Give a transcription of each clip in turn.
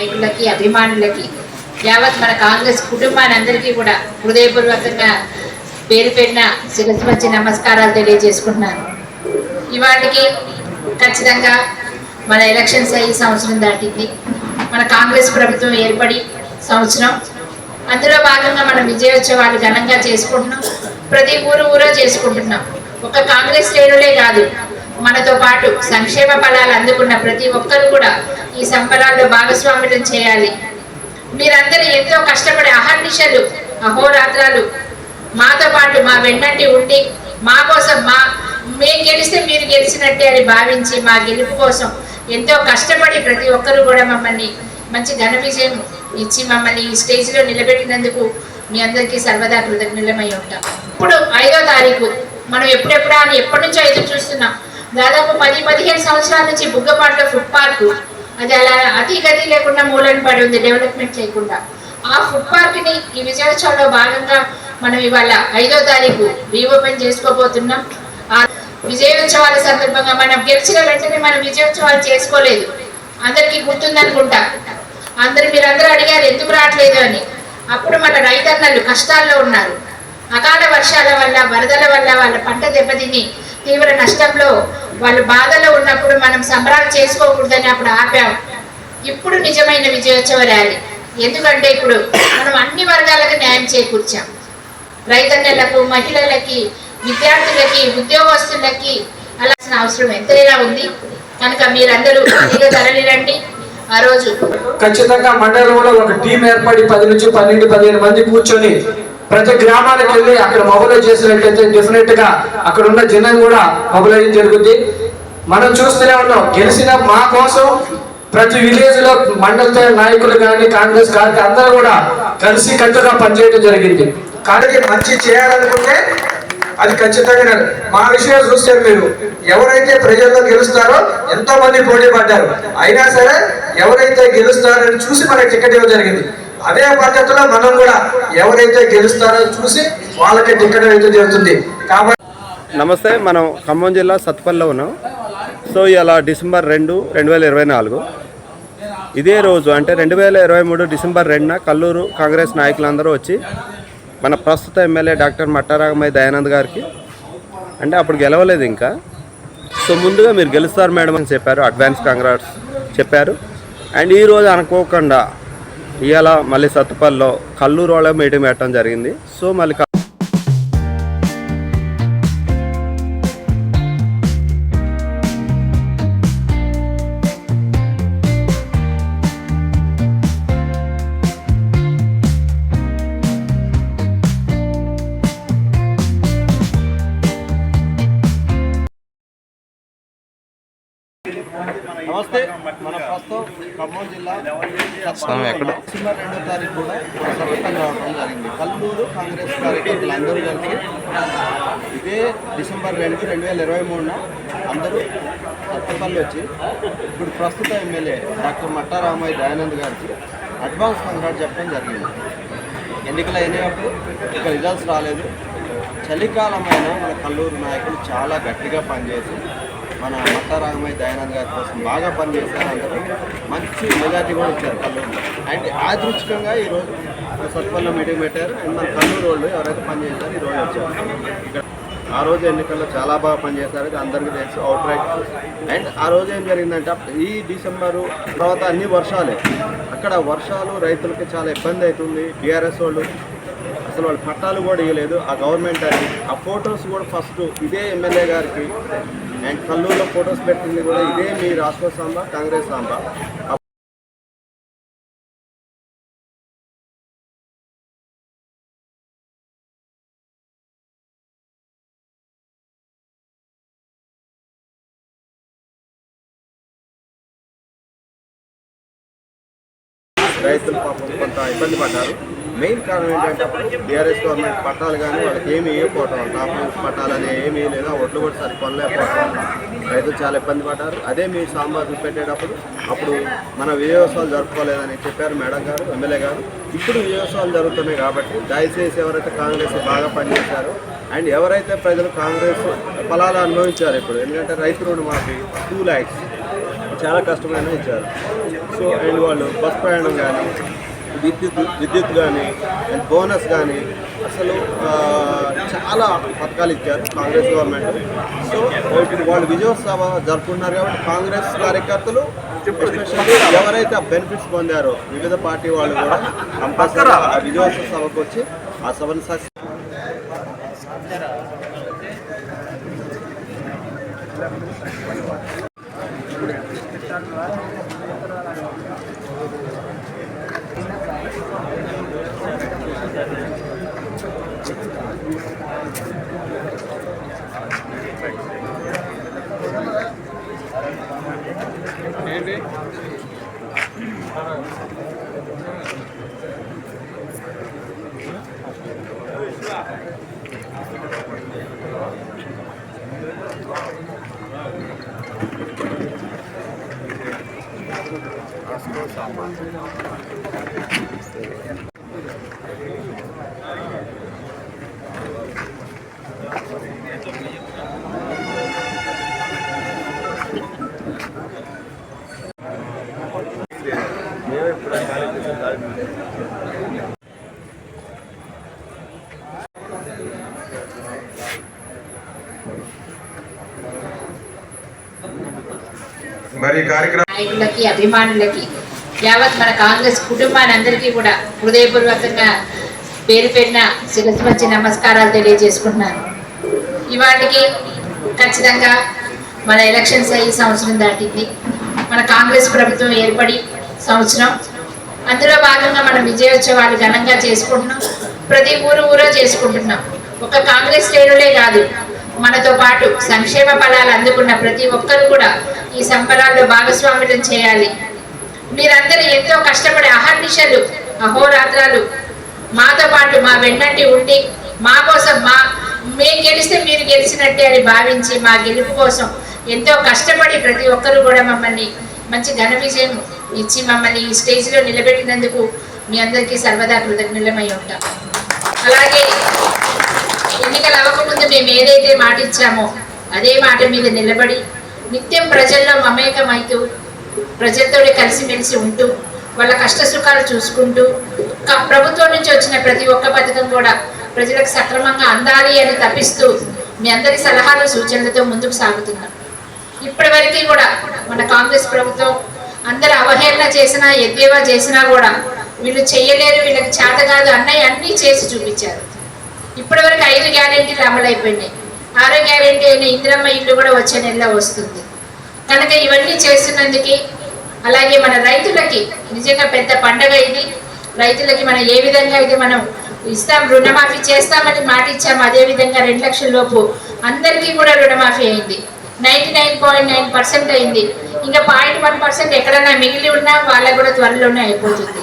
నాయకులకి అభిమానులకి యావత్ మన కాంగ్రెస్ కుటుంబాన్ని కూడా హృదయపూర్వకంగా పేరు పెట్టిన శిరస్సు వచ్చి నమస్కారాలు తెలియజేసుకుంటున్నాను. ఇవాటికి ఖచ్చితంగా మన ఎలక్షన్స్ అయ్యి సంవత్సరం దాటింది. మన కాంగ్రెస్ ప్రభుత్వం ఏర్పడి సంవత్సరం. అందులో భాగంగా మనం విజయోత్సవాలు ఘనంగా చేసుకుంటున్నాం. ప్రతి ఊరు ఊరో చేసుకుంటున్నాం. ఒక కాంగ్రెస్ శ్రేణులే కాదు. మనతో పాటు సంక్షేమ ఫలాలు అందుకున్న ప్రతి ఒక్కరు కూడా ఈ సంబరాల్లో భాగస్వామ్యం చేయాలి. మీరందరూ ఎంతో కష్టపడి అహర్నిశలు అహోరాత్రాలు మాతో పాటు మా వెన్నంటి ఉండి మా కోసం మా మేము గెలిస్తే మీరు గెలిచినట్టే అని భావించి మా గెలుపు కోసం ఎంతో కష్టపడి ప్రతి ఒక్కరు కూడా మమ్మల్ని మంచి ఘన విజయం ఇచ్చి మమ్మల్ని ఈ స్టేజ్లో నిలబెట్టినందుకు మీ అందరికీ సర్వదా కృతజ్ఞులమై ఉంటాం. ఇప్పుడు ఐదో తారీఖు. మనం ఎప్పుడెప్పుడా అని ఎప్పటి నుంచో ఎదురు చూస్తున్నాం. దాదాపు పది పదిహేను సంవత్సరాల నుంచి బుగ్గపాట్లో ఫుట్ పార్క్ అది అలా అతి గతి లేకుండా మూలన పడి ఉంది డెవలప్మెంట్ చేయకుండా ఆ ఫుడ్ పార్క్ని ఈ విజయోత్సవంలో భాగంగా మనం ఇవాళ ఐదో తారీఖు రీఓపెన్ చేసుకోబోతున్నాం. ఆ విజయోత్సవాల సందర్భంగా మనం గెలిచిన వెంటనే మనం విజయోత్సవాలు చేసుకోలేదు. అందరికీ గుర్తుందనుకుంటా. అందరు మీరందరూ అడిగారు ఎందుకు రావట్లేదు అని? అప్పుడు మన రైతన్నలు కష్టాల్లో ఉన్నారు. అకాల వర్షాల వల్ల వరదల వల్ల వాళ్ళ పంట దెబ్బతిని తీవ్ర నష్టంలో వాళ్ళు బాధలో ఉన్నప్పుడు మనం సంబరాలు చేసుకోకూడదని అప్పుడు ఆపాం. ఇప్పుడు నిజమైన విజయోత్సవ ర్యాలీ. ఎందుకంటే ఇప్పుడు మనం అన్ని వర్గాలకు న్యాయం చేకూర్చాం. రైతన్నలకు మహిళలకి విద్యార్థులకి ఉద్యోగస్తులకి అలాసిన అవసరం ఎంతైనా ఉంది. కనుక మీరందరూ తరలిరండి ఆ రోజు ఖచ్చితంగా మండలంలో ఒక టీం ఏర్పడి పది నుంచి పన్నెండు పదిహేను మంది కూర్చొని ప్రతి గ్రామానికి వెళ్ళి అక్కడ మొబైలైజ్ చేసినట్లయితే డెఫినెట్గా అక్కడ ఉన్న జనం కూడా మొబైలైజ్ జరుగుద్ది. మనం చూస్తూనే ఉన్నాం గెలిచిన మా కోసం ప్రతి విలేజ్లో మండల నాయకులు కానీ కాంగ్రెస్ కానీ అందరూ కూడా కలిసి కట్టుగా పనిచేయడం జరిగింది. కానీ మంచి చేయాలనుకుంటే అది ఖచ్చితంగా మా విషయం చూస్తారు మీరు. ఎవరైతే ప్రజల్లో గెలుస్తారో ఎంతో మంది పోటీ పడ్డారు. అయినా సరే ఎవరైతే గెలుస్తారని చూసి మనకి టికెట్ ఇవ్వడం జరిగింది. అదే పద్ధతిలో మనం కూడా ఎవరైతే గెలుస్తారో చూసి వాళ్ళకి టికెట్ అయితే జరుగుతుంది. కాబట్టి నమస్తే మనం ఖమ్మం జిల్లా సత్పల్లో ఉన్నాం. సో ఇలా డిసెంబర్ రెండు రెండు వేల ఇరవై నాలుగు. ఇదే రోజు అంటే రెండు వేల ఇరవై మూడు డిసెంబర్ రెండున కల్లూరు కాంగ్రెస్ నాయకులందరూ వచ్చి మన ప్రస్తుత ఎమ్మెల్యే డాక్టర్ మట్టారాగమయ్య దయానంద్ గారికి అంటే అప్పుడు గెలవలేదు ఇంకా. సో ముందుగా మీరు గెలుస్తారు మేడం అని చెప్పారు అడ్వాన్స్ కాంగ్రెస్ చెప్పారు. అండ్ ఈ రోజు అనుకోకుండా ఇవాళ మళ్ళీ సత్తుపల్లిలో కల్లూరు వాళ్ళ మీటింగ్ పెట్టడం జరిగింది. సో మళ్ళీ మన ప్రస్తుతం ఖమ్మం జిల్లా డిసెంబర్ రెండో తారీఖు కూడా సభ్యత్వం రావడం జరిగింది. కల్లూరు కాంగ్రెస్ కార్యకర్తలు అందరూ కలిసి ఇదే డిసెంబర్ రెండు రెండు వేల ఇరవై మూడున అందరూ సత్తపల్లి వచ్చి ఇప్పుడు ప్రస్తుత ఎమ్మెల్యే డాక్టర్ మట్టారామయ్య దయానంద్ గారికి అడ్వాన్స్ కంగ్రాట్ చెప్పడం జరిగింది. ఎన్నికలు అయినప్పుడు ఇక రిజల్ట్స్ రాలేదు. చలికాలమైన మన కల్లూరు నాయకులు చాలా గట్టిగా పనిచేసి మన మట్టారామయ్య దయానంద్ గారి కోసం బాగా పనిచేశారు అందరూ మంచి మెజార్టీ కూడా వచ్చారు కల్లూరులో అండ్ ఆదృష్టంగా ఈరోజు సత్పల్లో మీటింగ్ పెట్టారు. అండ్ మన కల్లూరు వాళ్ళు ఎవరైతే పనిచేశారో ఈరోజు వచ్చారు. ఇక్కడ ఆ రోజు ఎన్నికల్లో చాలా బాగా పనిచేశారు అందరికీ తెలుసు అవుట్ రైట్ అండ్ ఆ రోజు ఏం జరిగిందంటే ఈ డిసెంబరు తర్వాత అన్ని వర్షాలే. అక్కడ వర్షాలు రైతులకి చాలా ఇబ్బంది అవుతుంది. టీఆర్ఎస్ వాళ్ళు అసలు వాళ్ళు పట్టాలు కూడా ఇవ్వలేదు ఆ గవర్నమెంట్ అని ఆ ఫొటోస్ కూడా ఫస్ట్ ఇదే ఎమ్మెల్యే గారికి అండ్ కల్లూరులో ఫొటోస్ పెట్టింది కూడా ఇదే మీ రాష్ట్ర సాంబ కాంగ్రెస్ సాంబ. రైతులు పాపం కొంత ఇబ్బంది పడ్డారు. మెయిన్ కారణం ఏంటంటే బీఆర్ఎస్ గవర్నమెంట్ పట్టాలు కానీ వాళ్ళకి ఏమి ఇవ్వకపోవటం టాప్ పట్టాలని ఏమీ లేదా ఒడ్లు కూడా సరి కొనలేకపోవటం రైతులు చాలా ఇబ్బంది పడ్డారు. అదే మీ సాంబార్ పెట్టేటప్పుడు అప్పుడు మన విజయోత్సవాలు జరుపుకోలేదని చెప్పారు మేడం గారు ఎమ్మెల్యే గారు. ఇప్పుడు విజయోత్సవాలు జరుగుతున్నాయి కాబట్టి దయచేసి ఎవరైతే కాంగ్రెస్ బాగా పనిచేశారో అండ్ ఎవరైతే ప్రజలు కాంగ్రెస్ ఫలాలు అనుభవించారు ఇప్పుడు ఎందుకంటే రైతు రుణమాఫీ టూ ల్యాక్స్ చాలా కష్టమైన ఇచ్చారు. సో అండ్ వాళ్ళు బస్ ప్రయాణం కానీ విద్యుత్ విద్యుత్ కానీ అండ్ బోనస్ కానీ అసలు చాలా పథకాలు ఇచ్చారు కాంగ్రెస్ గవర్నమెంట్. సో ఇప్పుడు వాళ్ళు విజయోత్సవ జరుపుకున్నారు కాబట్టి కాంగ్రెస్ కార్యకర్తలు ఎస్పెషల్లీ ఎవరైతే ఆ బెనిఫిట్స్ పొందారో వివిధ పార్టీ వాళ్ళు కూడా కంపల్సరీ ఆ విజయోత్సవ సభకు వచ్చి ఆ సభను సక్సెస్ మరి ఈ నాయకులకి అభిమానులకి యావత్ మన కాంగ్రెస్ కుటుంబాన్ని అందరికీ కూడా హృదయపూర్వకంగా పేరు పెట్టిన శిరస్సు వచ్చి నమస్కారాలు తెలియజేసుకుంటున్నాను. ఇవాటికి ఖచ్చితంగా మన ఎలక్షన్స్ అయ్యి సంవత్సరం దాటింది. మన కాంగ్రెస్ ప్రభుత్వం ఏర్పడి సంవత్సరం. అందులో భాగంగా మనం విజయోత్సవాలు ఘనంగా చేసుకుంటున్నాం. ప్రతి ఊరు ఊరో చేసుకుంటున్నాం. ఒక కాంగ్రెస్ శ్రేణులే కాదు మనతో పాటు సంక్షేమ ఫలాలు అందుకున్న ప్రతి ఒక్కరు కూడా ఈ సంబరాల్లో భాగస్వామ్యం చేయాలి. మీరందరూ ఎంతో కష్టపడి అహర్నిశలు అహోరాత్రాలు మాతో పాటు మా వెన్నంటి ఉండి మా కోసం మా మేము గెలిస్తే మీరు గెలిచినట్టే అని భావించి మా గెలుపు కోసం ఎంతో కష్టపడి ప్రతి ఒక్కరు కూడా మమ్మల్ని మంచి ఘన విజయం ఇచ్చి మమ్మల్ని ఈ స్టేజ్లో నిలబెట్టినందుకు మీ అందరికీ సర్వదా కృతజ్ఞులమై ఉంటాం. అలాగే ఎన్నికలు అవ్వకముందు మేము ఏదైతే మాట ఇచ్చామో అదే మాట మీద నిలబడి నిత్యం ప్రజల్లో మమేకమైతూ ప్రజలతో కలిసిమెలిసి ఉంటూ వాళ్ళ కష్ట సుఖాలు చూసుకుంటూ ప్రభుత్వం నుంచి వచ్చిన ప్రతి ఒక్క పథకం కూడా ప్రజలకు సక్రమంగా అందాలి అని తప్పిస్తూ మీ అందరి సలహాలు సూచనలతో ముందుకు సాగుతున్నాం. ఇప్పటి వరకు కూడా మన కాంగ్రెస్ ప్రభుత్వం అందరు అవహేళన చేసినా ఎద్దేవా చేసినా కూడా వీళ్ళు చేయలేరు వీళ్ళకి చేత కాదు అన్నయ్య అన్నీ చేసి చూపించారు. ఇప్పటి వరకు ఐదు గ్యారెంటీలు అమలైపోయినాయి. ఆరో గ్యారెంటీ అయిన ఇందిరమ్మ ఇల్లు కూడా వచ్చే నెలలో వస్తుంది. కనుక ఇవన్నీ చేస్తున్నందుకు అలాగే మన రైతులకి నిజంగా పెద్ద పండగ ఇది. రైతులకి మనం ఏ విధంగా అయితే మనం ఇస్తాం రుణమాఫీ చేస్తామని మాట ఇచ్చాము అదే విధంగా రెండు లక్షల లోపు అందరికీ కూడా రుణమాఫీ అయింది. Ninety nine point nine percent అయింది. ఇంకా పాయింట్ వన్ పర్సెంట్ ఎక్కడన్నా మిగిలి ఉన్నా వాళ్ళకు కూడా త్వరలోనే అయిపోతుంది.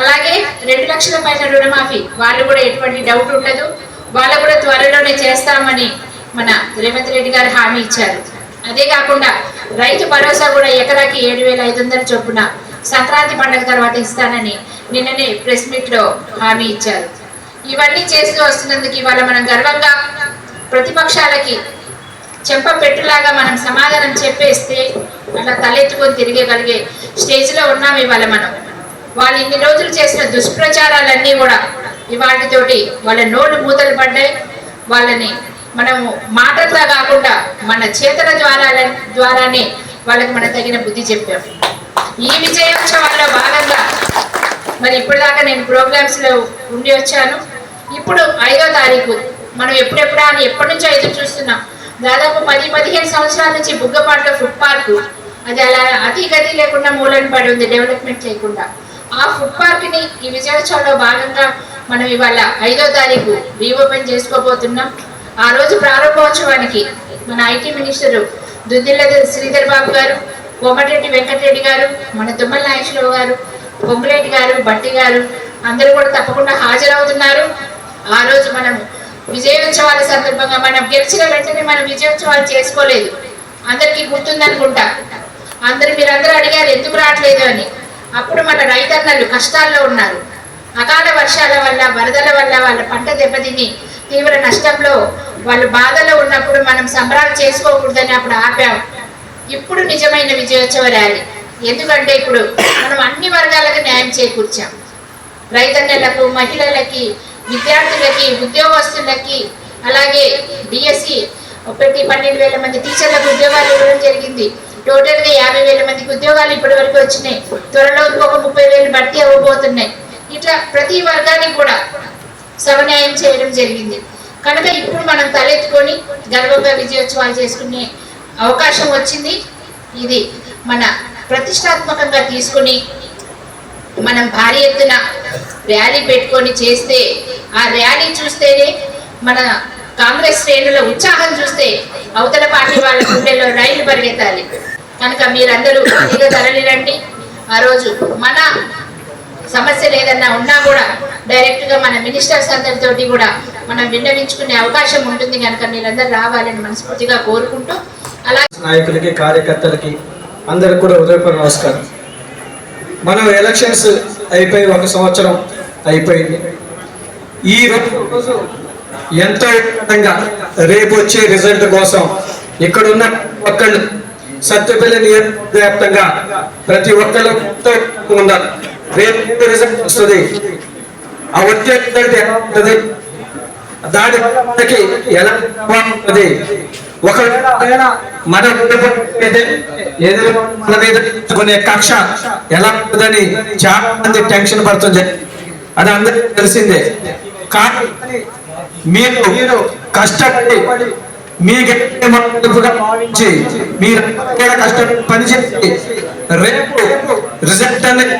అలాగే రెండు లక్షల పైన రుణమాఫీ. వాళ్ళు కూడా ఎటువంటి డౌట్ ఉండదు. వాళ్ళు కూడా త్వరలోనే చేస్తామని మన రేవంత్ రెడ్డి గారు హామీ ఇచ్చారు. అదే కాకుండా రైతు భరోసా కూడా ఎకరాకి ఏడు వేల ఐదు వందల చొప్పున సంక్రాంతి పండుగ తర్వాత ఇస్తానని నిన్ననే ప్రెస్ మీట్లో హామీ ఇచ్చారు. ఇవన్నీ చేస్తూ వస్తున్నందుకు ఇవాళ మనం గర్వంగా ప్రతిపక్షాలకి చెంప పెట్టులాగా మనం సమాధానం చెప్పేస్తే అట్లా తలెత్తుకొని తిరిగేగలిగే స్టేజ్లో ఉన్నాం ఇవాళ మనం. వాళ్ళు ఇన్ని రోజులు చేసిన దుష్ప్రచారాలన్నీ కూడా ఇవాటితోటి వాళ్ళ నోళ్ళు మూతలు పడ్డాయి. వాళ్ళని మనము మాటలతో కాకుండా మన చేతల ద్వారా ద్వారానే వాళ్ళకి మనం తగిన బుద్ధి చెప్పాం. ఈ విజయోత్సవాల్లో భాగంగా మరి ఇప్పటిదాకా నేను ప్రోగ్రామ్స్లో ఉండి వచ్చాను. ఇప్పుడు ఐదో తారీఖు మనం ఎప్పుడెప్పుడా అని ఎప్పటి నుంచో ఎదురు చూస్తున్నాం. దాదాపు పది పదిహేను సంవత్సరాల నుంచి బుగ్గపాట్ల ఫుడ్ పార్క్ అది అలా అతి గతి లేకుండా మూలని పడి ఉంది డెవలప్మెంట్ లేకుండా. ఆ ఫుడ్ పార్క్ని ఈ విజయోత్సవంలో భాగంగా మనం ఇవాళ ఐదో తారీఖు రీఓపెన్ చేసుకోబోతున్నాం. ఆ రోజు ప్రారంభోత్సవానికి మన ఐటీ మినిస్టర్ దుద్దిల్ల శ్రీధర్ బాబు గారు కోమటిరెడ్డి వెంకటరెడ్డి గారు మన తుమ్మల నాగేశ్వరరావు గారు పొంగులేటి గారు బట్టి గారు అందరూ కూడా తప్పకుండా హాజరవుతున్నారు. ఆ రోజు మనం విజయోత్సవాల సందర్భంగా మనం గెలిచిన వెంటనే మనం విజయోత్సవాలు చేసుకోలేదు. అందరికీ గుర్తుందనుకుంటా. అందరు మీరందరూ అడిగారు ఎందుకు రావట్లేదు? అని. అప్పుడు మన రైతన్నలు కష్టాల్లో ఉన్నారు. అకాల వర్షాల వల్ల వరదల వల్ల వాళ్ళ పంట దెబ్బతిని తీవ్ర నష్టంలో వాళ్ళు బాధలో ఉన్నప్పుడు మనం సంబరాలు చేసుకోకూడదని అప్పుడు ఆపాం. ఇప్పుడు నిజమైన విజయోత్సవ ర్యాలీ. ఎందుకంటే ఇప్పుడు మనం అన్ని వర్గాలకు న్యాయం చేకూర్చాం. రైతన్నలకు మహిళలకి విద్యార్థులకి ఉద్యోగస్తులకి అలాగే డిఎస్సి ఒకటి పన్నెండు వేల మంది టీచర్లకు ఉద్యోగాలు ఇవ్వడం జరిగింది. టోటల్గా యాభై వేల మందికి ఉద్యోగాలు ఇప్పటి వరకు వచ్చినాయి. త్వరలో ఇంకొక ముప్పై వేలు భర్తీ అవ్వబోతున్నాయి. ఇట్లా ప్రతి వర్గానికి కూడా సమన్యాయం చేయడం జరిగింది. కనుక ఇప్పుడు మనం తలెత్తుకొని గర్వంగా విజయోత్సవాలు చేసుకునే అవకాశం వచ్చింది. ఇది మన ప్రతిష్టాత్మకంగా తీసుకుని మనం భారీ ఎత్తున ర్యాలీ పెట్టుకొని చేస్తే ఆ ర్యాలీ చూస్తేనే మన కాంగ్రెస్ శ్రేణుల ఉత్సాహం చూస్తే అవతల పార్టీ వాళ్ళ గుండెల్లో రైలు పరిగెత్తాలి. కనుక మీరందరూ అదిగా తరలిరండి. ఆ రోజు మన సమస్యలు ఏదన్నా ఉన్నా కూడా డైరెక్ట్గా మన మినిస్టర్స్ అందరితోటి కూడా మనం విన్నవించుకునే అవకాశం ఉంటుంది కనుక మీరందరూ రావాలని మనస్ఫూర్తిగా కోరుకుంటూ అలా నాయకులకి కార్యకర్తలకి అందరికి కూడా హృదయపూర్వక నమస్కారం. మనం ఎలక్షన్స్ అయిపోయి ఒక సంవత్సరం అయిపోయింది. ఈ రోజు ఎంతో విధంగా రేపు వచ్చే రిజల్ట్ కోసం ఇక్కడున్న ఒక్కళ్ళు సత్యపల్లి నియోజకవ్యాప్తంగా ప్రతి ఒక్కళ్ళు ఉన్నారు. రేపు రిజల్ట్ వస్తుంది. ఆ వచ్చే రిజల్ట్ ఎలా ఉంటుంది దానికి ఎలా ఉంటుంది ఒకవేళ మన ఎదురు మన మీద కొనే కక్ష ఎలా ఉంటుందని చాలా మంది టెన్షన్ పడుతుంది అది అందరికీ తెలిసిందే. కానీ మీరు మీరు కష్టపడి మీకు భావించి మీరు కష్టపడి పని చేసి రేపు రిజల్ట్ అనేది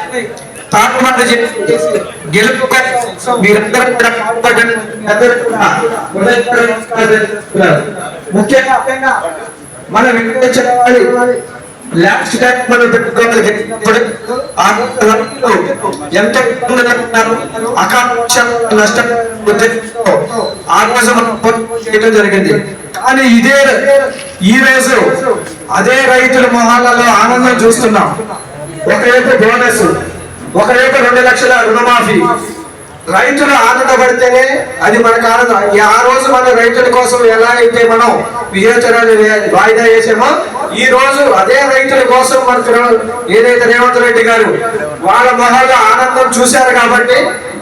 తారుమారు చేసి గెలుపు మీరందరూ కూడా పాల్పడండి. ముఖ్యంగా మన వెంకటేశ్వర లాస్ట్ టైం మనం పెట్టుకోవాలి. ఆ రైతులు ఎంత ఇబ్బందులు పడ్డారు, నష్టం ఉద్దేశంతో చేయడం జరిగింది. కానీ ఇదే ఈ రోజు అదే రైతుల మొహాలలో ఆనందం చూస్తున్నాం. ఒకవైపు బోనస్ ఒకవైపు రెండు లక్షల రుణమాఫీ రైతులు ఆనందపడితేనే అది మనకు ఆనందం. ఆ రోజు మన రైతుల కోసం ఎలా అయితే మనం విజయోత్సవాన్ని వాయిదా వేసామో ఈ రోజు అదే రైతుల కోసం మనకు ఏదైతే రేవంత్ రెడ్డి గారు వాళ్ళ మొహాల్లో ఆనందం చూశారు కాబట్టి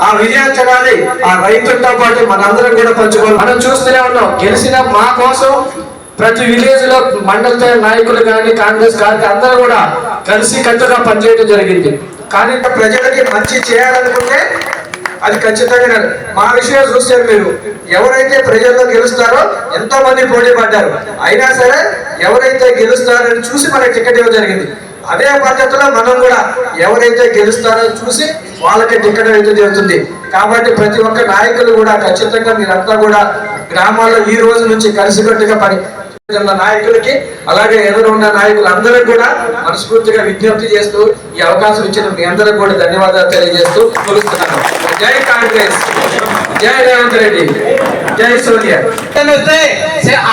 ఆ విజయోత్సవాన్ని ఆ రైతులతో పాటు మనందరం కూడా పంచుకోవాలి. మనం చూస్తూనే ఉన్నాం. గెలిచిన మా కోసం ప్రతి విలేజ్లో మండల నాయకులు కానీ కాంగ్రెస్ కానీ అందరూ కూడా కలిసి కట్టుగా పనిచేయడం జరిగింది. కానీ ప్రజలకి మంచి చేయాలనుకుంటే అది ఖచ్చితంగా మా విషయం చూస్తారు మీరు. ఎవరైతే ప్రజల్లో గెలుస్తారో ఎంతో మంది పోటీ పడ్డారు. అయినా సరే ఎవరైతే గెలుస్తారని చూసి మనకి టికెట్ ఇవ్వడం జరిగింది. అదే పద్ధతిలో మనం కూడా ఎవరైతే గెలుస్తారో చూసి వాళ్ళకి టికెట్ అయితే జరుగుతుంది. కాబట్టి ప్రతి ఒక్క నాయకులు కూడా ఖచ్చితంగా మీరంతా కూడా గ్రామాల్లో ఈ రోజు నుంచి కలిసికట్టుగా పని ఉన్న నాయకులకి అలాగే ఎదురు ఉన్న నాయకులు అందరూ కూడా మనస్ఫూర్తిగా విజ్ఞప్తి చేస్తూ ఈ అవకాశం ఇచ్చిన మీ అందరికి కూడా ధన్యవాదాలు తెలియజేస్తూ కొలుస్తున్నాను. జై కాంగ్రెస్. జై రేవంత్ రెడ్డి. జై సూర్య. వస్తే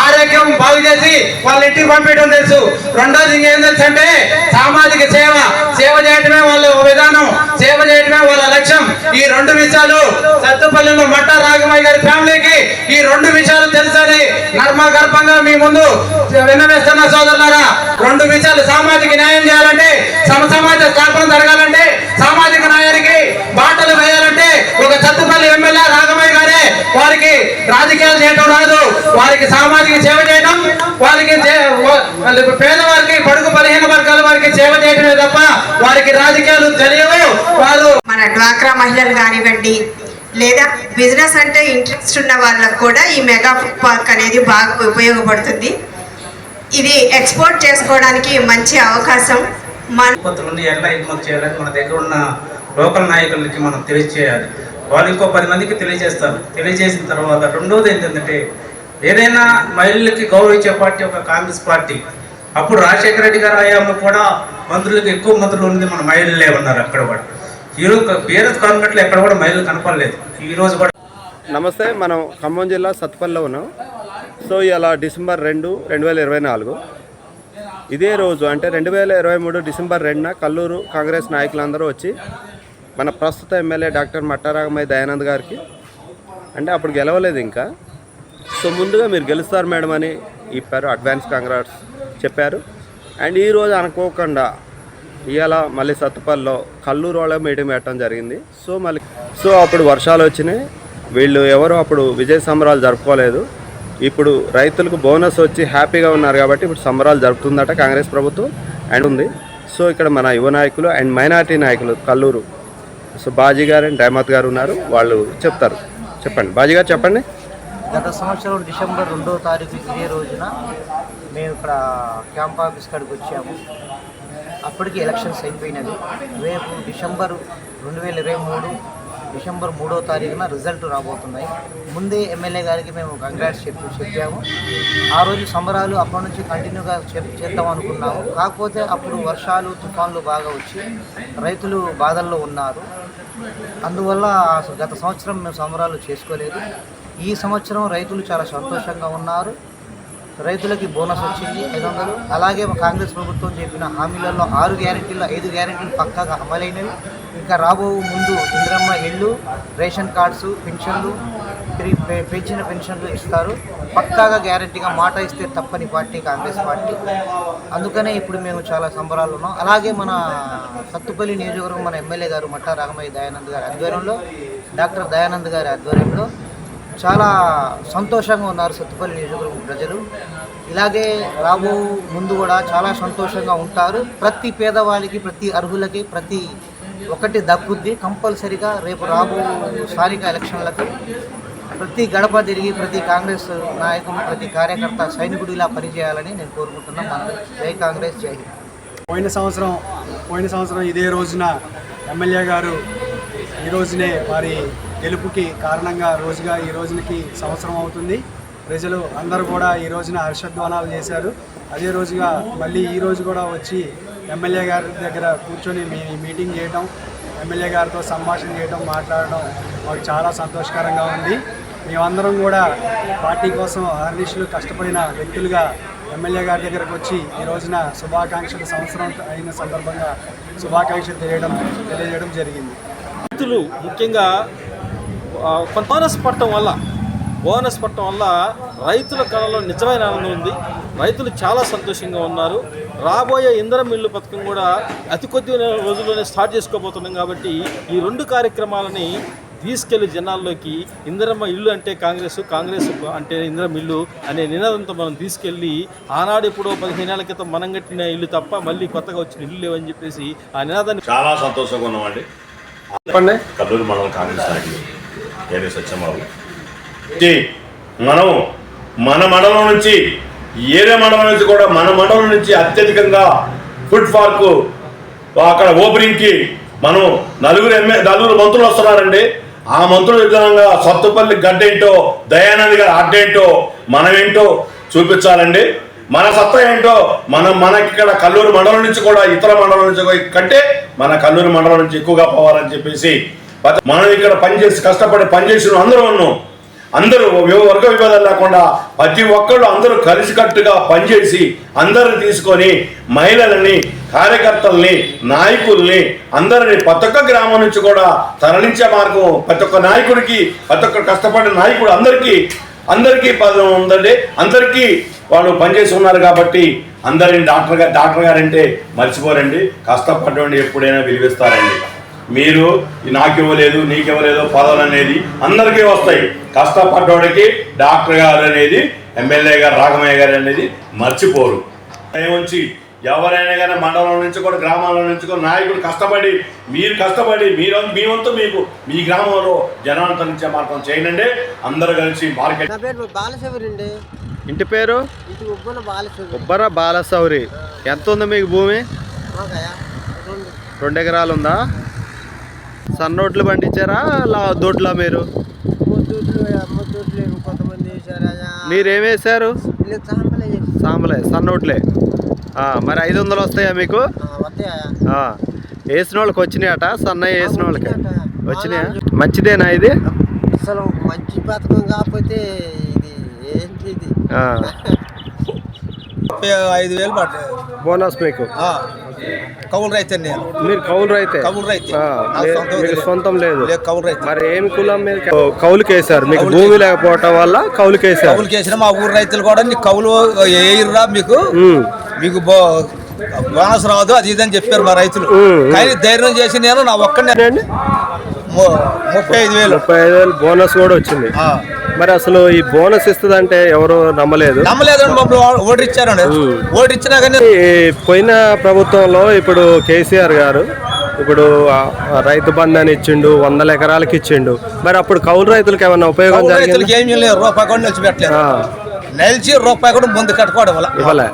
ఆరోగ్యం బాగు చేసి వాళ్ళ ఇంటికి పంపించడం తెలుసు. రెండోది ఇంకేం తెలుసు అంటే సామాజిక సేవ. సేవ చేయటమే వాళ్ళ విధానం. సేవ చేయటమే వాళ్ళ లక్ష్యం. ఈ రెండు విషయాలు సత్తుపల్లిలో మట్ట రాఘమయ్య గారి ఫ్యామిలీకి ఈ రెండు విషయాలు తెలుసని నర్మగర్భంగా మీ ముందు విన్నవేస్తున్న సోదరులారా రెండు విషయాలు సామాజిక న్యాయం చేయాలంటే సమ సమాజ స్థాపన జరగాలంటే సామాజిక న్యాయానికి బాటలు వేయాలంటే ఒక సత్తుపల్లి ఎమ్మెల్యే రాఘమయ్య వారికి రాజకీయాలు చేయటం రాదు. వారికి సామాజిక సేవ చేయడం వారికి పేదవారికి బడుగు బలహీన వర్గాల వారికి సేవ చేయడమే తప్ప వారికి రాజకీయాలు తెలియవు. వారు మన డ్వాక్రా మహిళలు కానివ్వండి లేదా బిజినెస్ అంటే ఇంట్రెస్ట్ ఉన్న వాళ్ళకు కూడా ఈ మెగా ఫుడ్ పార్క్ అనేది బాగా ఉపయోగపడుతుంది. ఇది ఎక్స్పోర్ట్ చేసుకోవడానికి మంచి అవకాశం. మన ఉత్పత్తులను ఎలా ఎగుమతి చేయాలని మన దగ్గర ఉన్న లోకల్ నాయకులకి మనం తెలియజేయాలి. వాళ్ళు ఇంకో పది మందికి తెలియజేస్తారు. తెలియజేసిన తర్వాత రెండోది ఏంటంటే ఏదైనా మహిళలకి గౌరవించే పార్టీ ఒక కాంగ్రెస్ పార్టీ. అప్పుడు రాజశేఖర రెడ్డి గారు హయాంలో కూడా మంత్రులకు ఎక్కువ మంత్రులు ఉంది మన మహిళలే ఉన్నారు అక్కడ కూడా. ఈరోజు బీఆర్ఎస్ గవర్నమెంట్లో ఎక్కడ కూడా మహిళలు కనపడలేదు. ఈరోజు కూడా నమస్తే మనం ఖమ్మం జిల్లా సత్పల్లో ఉన్నాం. సో ఇలా డిసెంబర్ రెండు రెండు వేల ఇరవై నాలుగు. ఇదే రోజు అంటే రెండు వేల ఇరవై మూడు డిసెంబర్ రెండున కల్లూరు కాంగ్రెస్ నాయకులందరూ వచ్చి మన ప్రస్తుత ఎమ్మెల్యే డాక్టర్ మట్టారాగమయ్య దయానంద్ గారికి. అంటే అప్పుడు గెలవలేదు ఇంకా. సో ముందుగా మీరు గెలుస్తారు మేడం అని ఇప్పారు అడ్వాన్స్ కాంగ్రెస్ చెప్పారు. అండ్ ఈరోజు అనుకోకుండా ఇవాళ మళ్ళీ సత్తుపల్లిలో కల్లూరు వాళ్ళ మీటింగ్ పెట్టడం జరిగింది. సో మళ్ళీ సో అప్పుడు వర్షాలు వచ్చినాయి. వీళ్ళు ఎవరు అప్పుడు విజయ సంబరాలు జరుపుకోలేదు. ఇప్పుడు రైతులకు బోనస్ వచ్చి హ్యాపీగా ఉన్నారు కాబట్టి ఇప్పుడు సంబరాలు జరుపుతుందట కాంగ్రెస్ ప్రభుత్వం. అండ్ ఉంది. సో ఇక్కడ మన యువ నాయకులు అండ్ మైనారిటీ నాయకులు కల్లూరు సో బాజీ గారు అండ్ డైమత్ గారు ఉన్నారు. వాళ్ళు చెప్తారు. చెప్పండి. బాజీ గారు చెప్పండి. గత సంవత్సరం డిసెంబర్ రెండో తారీఖు ఇదే రోజున మేము ఇక్కడ క్యాంప్ ఆఫీస్ కాడికి వచ్చాము. అప్పటికి ఎలక్షన్స్ అయిపోయినవి. రేపు డిసెంబర్ రెండు వేల ఇరవై మూడు డిసెంబర్ మూడో తారీఖున రిజల్ట్ రాబోతున్నాయి. ముందే ఎమ్మెల్యే గారికి మేము కంగ్రాట్స్ చెప్పి చెప్పాము. ఆ రోజు సంబరాలు అప్పటి నుంచి కంటిన్యూగా చెప్ చేద్దాం అనుకున్నాము. కాకపోతే అప్పుడు వర్షాలు తుఫాన్లు బాగా వచ్చి రైతులు బాధల్లో ఉన్నారు. అందువల్ల గత సంవత్సరం మేము సంబరాలు చేసుకోలేదు. ఈ సంవత్సరం రైతులు చాలా సంతోషంగా ఉన్నారు. రైతులకి బోనస్ వచ్చింది ఐదు వందలు. అలాగే మా కాంగ్రెస్ ప్రభుత్వం చెప్పిన హామీలలో ఆరు గ్యారెంటీల్లో ఐదు గ్యారెంటీలు పక్కాగా అమలైనవి. ఇంకా రాబో ముందు ఇంద్రమ్మ ఇళ్ళు రేషన్ కార్డ్స్ పెన్షన్లు పె- పెంచిన పెన్షన్లు ఇస్తారు. పక్కాగా గ్యారెంటీగా మాట ఇస్తే తప్పని పార్టీ కాంగ్రెస్ పార్టీ. అందుకనే ఇప్పుడు మేము చాలా సంబరాలు ఉన్నాం. అలాగే మన సత్తుపల్లి నియోజకవర్గం మన ఎమ్మెల్యే గారు మట్టా రాగమయ్య దయానంద్ గారి ఆధ్వర్యంలో డాక్టర్ దయానంద్ గారి ఆధ్వర్యంలో చాలా సంతోషంగా ఉన్నారు సత్తుపల్లి నియోజకవర్గం ప్రజలు. ఇలాగే రాబో ముందు కూడా చాలా సంతోషంగా ఉంటారు. ప్రతి పేదవాళ్ళకి ప్రతి అర్హులకి ప్రతి ఒకటి దక్కుద్ది. కంపల్సరిగా రేపు రాబో స్థానిక ఎలక్షన్లకు ప్రతి గడప తిరిగి ప్రతి కాంగ్రెస్ నాయకుడు ప్రతి కార్యకర్త సైనికుడు ఇలా పనిచేయాలని నేను కోరుకుంటున్నాను జై కాంగ్రెస్ జై పోయిన సంవత్సరం పోయిన సంవత్సరం ఇదే రోజున ఎమ్మెల్యే గారు ఈ రోజునే వారి గెలుపుకి కారణంగా రోజుగా ఈ రోజునకి సంవత్సరం అవుతుంది. ప్రజలు అందరూ కూడా ఈ రోజున హర్షధ్వానాలు చేశారు. అదే రోజుగా మళ్ళీ ఈ రోజు కూడా వచ్చి ఎమ్మెల్యే గారి దగ్గర కూర్చొని మీ మీటింగ్ చేయడం ఎమ్మెల్యే గారితో సంభాషణ చేయడం మాట్లాడడం మాకు చాలా సంతోషకరంగా ఉంది. మేమందరం కూడా పార్టీ కోసం అహర్నిశలు కష్టపడిన వ్యక్తులుగా ఎమ్మెల్యే గారి దగ్గరకు వచ్చి ఈ రోజున శుభాకాంక్షలు సంవత్సరం అయిన సందర్భంగా శుభాకాంక్షలు తెలియడం తెలియజేయడం జరిగింది. రైతులు ముఖ్యంగా కొంత బోనస్ పట్టడం వల్ల బోనస్ పట్టడం వల్ల రైతుల కళలో నిజమైన ఆనందం ఉంది. రైతులు చాలా సంతోషంగా ఉన్నారు. రాబోయే ఇంధనం మిల్లు పథకం కూడా అతి కొద్ది రోజుల్లోనే స్టార్ట్ చేసుకోబోతున్నాం కాబట్టి ఈ రెండు కార్యక్రమాలని తీసుకెళ్ళి జనాల్లోకి ఇందిరమ్మ ఇల్లు అంటే కాంగ్రెస్ కాంగ్రెస్ అంటే ఇందిరమ్మ ఇల్లు అనే నినాదంతో మనం తీసుకెళ్ళి ఆనాడు ఎప్పుడో పదిహేను ఏళ్ళ క్రితం మనం కట్టిన ఇల్లు తప్ప మళ్ళీ కొత్తగా వచ్చిన ఇల్లు లేవని చెప్పేసి ఆ నినాదాన్ని చాలా సంతోషంగా ఉన్నామండి. చెప్పండి. కల్లూరు మండలం కాంగ్రెస్ నాయకులు ఏరే సత్యమావు మనం మన మండలం నుంచి ఏరే మండలం నుంచి కూడా మన మండలం నుంచి అత్యధికంగా ఫుడ్ పార్క్ అక్కడ ఓపెనింగ్కి మనం నలుగురు ఎమ్మె నలుగురు మంత్రులు వస్తున్నారండి. ఆ మంత్రుల విధానంగా సత్తుపల్లి గడ్డేంటో దయానంద్ గారి అడ్డేంటో మనమేంటో చూపించాలండి. మన సత్తా ఏంటో? మనం మనకి ఇక్కడ కల్లూరు మండలం నుంచి కూడా ఇతర మండలం నుంచి కూడా కంటే మన కల్లూరు మండలం నుంచి ఎక్కువగా పోవాలని చెప్పేసి మనం ఇక్కడ పనిచేసి కష్టపడి పనిచేసిన అందరూ ఉన్నాం. అందరూ వర్గ విభేదాలు లేకుండా ప్రతి ఒక్కళ్ళు అందరూ కలిసికట్టుగా పనిచేసి అందరిని తీసుకొని మహిళలని కార్యకర్తల్ని నాయకుల్ని అందరిని ప్రతి ఒక్క గ్రామం నుంచి కూడా తరలించే మార్గం ప్రతి ఒక్క నాయకుడికి ప్రతి ఒక్క కష్టపడిన నాయకుడు అందరికీ అందరికీ పదం ఉందండి. అందరికీ వాళ్ళు పనిచేసి ఉన్నారు కాబట్టి అందరిని డాక్టర్ గారు డాక్టర్ గారు అంటే మర్చిపోరండి కష్టపడ్డండి ఎప్పుడైనా విలువిస్తారండి. మీరు నాకు ఇవ్వలేదు నీకు ఇవ్వలేదు పదవులు అనేది అందరికీ వస్తాయి. కష్టపడ్డోడికి డాక్టర్ గారు అనేది ఎమ్మెల్యే గారు రాఘమయ్య గారు అనేది మర్చిపోరు. ఉంచి ఎవరైనా కానీ మండలం నుంచి కూడా గ్రామాల నుంచి కూడా నాయకులు కష్టపడి మీరు కష్టపడి మీరు మీ వంతు మీకు మీ గ్రామంలో జనాన్ని తరలించే మార్గం చేయండి. అందరూ కలిసి మార్కెట్ నా పేరు బాలశివరి అండి. ఇంటి పేరు? ఉబ్బుల ఉబ్బర బాలసౌరి ఎంత ఉంది మీకు భూమి? రెండు. ఎకరాలు ఉందా? సన్నోట్లు పండించారా? లా దొడ్లా మీరు? ముద్దూట్లు ముద్దూట్లు కొంతమంది వేసారా మీరేం వేశారు? వీళ్ళు చాంపలే చేసి సాంబలే సన్నోట్లే మరి ఐదు వందలు వస్తాయా మీకు? వేసిన వాళ్ళకి వచ్చినాయట సన్నయ్య వేసిన వాళ్ళకి వచ్చినాయా? మంచిదేనా ఇది? అసలు మంచి పథకం కాకపోతే ఇది ఏంటి ఇది? ఆ, ఐదు వేలు బోనస్ మీకు? కౌలు రైతు నేను. మీరు కౌలు రైతే? కౌలు రైతే. మీకు లేదు. సొంతం లేదు. కౌలు రైతు. మరి ఏమి కులం మీరు కౌలుకి వేశారు. మీకు భూమి లేకపోవటం వల్ల కౌలుకి వేశారు. కౌలు చేసిన మా ఊరు రైతులు కూడా కౌలు వేయరురా మీకు? మీకు బోనస్ రాదు అది ఇది అని చెప్పారు మా రైతులు. కానీ ధైర్యం చేసి నేను నా ము- ముప్పై ఐదు వేలు. ముప్పై ఐదు వేలు బోనస్ కూడా వచ్చింది. మరి అసలు ఈ బోనస్ ఇస్తుందంటే ఎవరు నమ్మలేదు? నమ్మలేదండి మమ్మల్ని ఓటు ఇచ్చారండి ఓటు ఇచ్చినా కానీ పోయిన ప్రభుత్వంలో ఇప్పుడు కేసీఆర్ గారు ఇప్పుడు రైతు బంధు అని ఇచ్చిండు వందల ఎకరాలకి ఇచ్చిండు. మరి అప్పుడు కౌలు రైతులకు ఏమన్నా ఉపయోగం జరిగింది? ఏమీ లేదు రూపాయి నిలిచి రూపాయి కూడా ముందు కట్టుకోవడం ఇవ్వాల. ఇవ్వలే.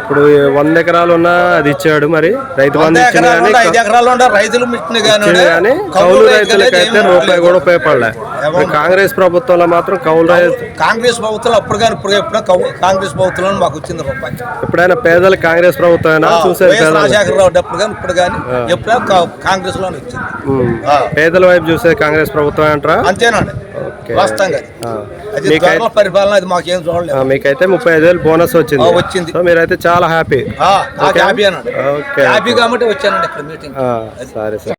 ఇప్పుడు వంద ఎకరాలు ఉన్నా అది ఇచ్చాడు మరి. రైతు బంధు కానీ ఉండే, ఐదు ఎకరాలు ఉండే రైతులు కానీ కౌలు రైతులకైతే రూపాయి కూడా ఉపయోగపడలే. కాంగ్రెస్ ప్రభుత్వంలో మాత్రం కౌలు రైతు కాంగ్రెస్ ప్రభుత్వం అప్పుడు కానీ ఇప్పుడు ఎప్పుడో కాంగ్రెస్ ప్రభుత్వంలో మాకు వచ్చింది రూపాయి. ఎప్పుడైనా పేదలు కాంగ్రెస్ ప్రభుత్వమైనా ఆ, చూసేది వైఎస్ పేదలు. రాజశేఖర రావు అప్పుడు కానీ ఇప్పుడు కానీ ఆ. ఎప్పుడో కా- కాంగ్రెస్లోనే వచ్చింది. పేదల వైపు చూసేది కాంగ్రెస్ ప్రభుత్వం అంటారా? అంతేనండి. అది పరిపాలన అది మాకేం చూడలేదు. మీకైతే ముప్పై ఐదు వేలు బోనస్ వచ్చింది. వచ్చింది. సో మీరైతే చాలా హ్యాపీ. హ్యాపీ అనండి హ్యాపీ కాబట్టి వచ్చానండి ఇక్కడ మీటింగ్ ఆ, సరే సరే.